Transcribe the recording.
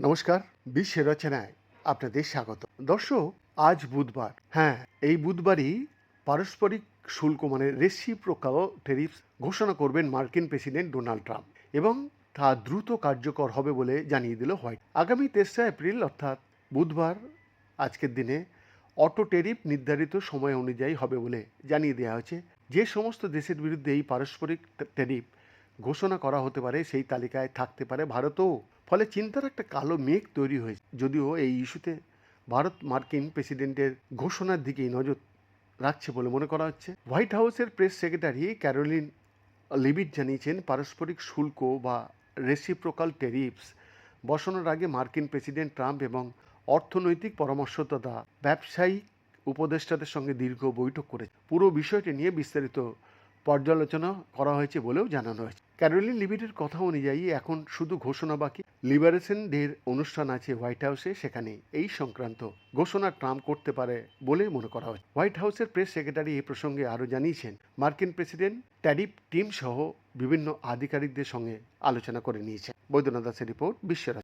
নমস্কার, বিশ্ব রচনায় আপনাদের স্বাগত। দর্শক, আজ বুধবার। হ্যাঁ এই বুধবারই পারস্পরিক শুল্ক মানে রেসিপ্রোকাল টেরিফস ঘোষণা করবেন মার্কিন প্রেসিডেন্ট ডোনাল্ড ট্রাম্প এবং তা দ্রুত কার্যকর হবে বলে জানিয়ে দিল হোয়াইট। আগামী তেসরা এপ্রিল, অর্থাৎ বুধবার, আজকের দিনে, অটো টেরিফ নির্ধারিত সময় অনুযায়ী হবে বলে জানিয়ে দেওয়া হয়েছে যে সমস্ত দেশের বিরুদ্ধে এই পারস্পরিক টেরিফ ঘোষণা করা হতে পারে, সেই তালিকায় থাকতে পারে ভারতও। ফলে চিন্তার একটা কালো মেঘ তৈরি হয়েছে। যদিও এই ইস্যুতে ভারত মার্কিন প্রেসিডেন্টের ঘোষণার দিকেই নজর রাখছে বলে মনে করা হচ্ছে। হোয়াইট হাউসের প্রেস সেক্রেটারি ক্যারোলিন লিবিট জানিয়েছেন, পারস্পরিক শুল্ক বা রেসিপ্রোকাল টেরিফস বসানোর আগে মার্কিন প্রেসিডেন্ট ট্রাম্প এবং অর্থনৈতিক পরামর্শদাতা ব্যবসায়িক উপদেষ্টাদের সঙ্গে দীর্ঘ বৈঠক করে পুরো বিষয়টি নিয়ে বিস্তারিত পর্যালোচনা করা হয়েছে বলেও জানানো হয়েছে। ক্যারোলিন লিবিটের কথা অনুযায়ী এখন শুধু ঘোষণা বাকি। লিবারেশন ডের অনুষ্ঠান আছে হোয়াইট হাউসে, সেখানে এই সংক্রান্ত ঘোষণা ট্রাম্প করতে পারে বলে মনে করা হচ্ছে। হোয়াইট হাউসের প্রেস সেক্রেটারি এই প্রসঙ্গে আরও জানিয়েছেন, মার্কিন প্রেসিডেন্ট ট্যারিফ টিম সহ বিভিন্ন আধিকারিকদের সঙ্গে আলোচনা করে নিয়েছেন। বৈদ্যনাথ দাসের রিপোর্ট বিশ্বরাজ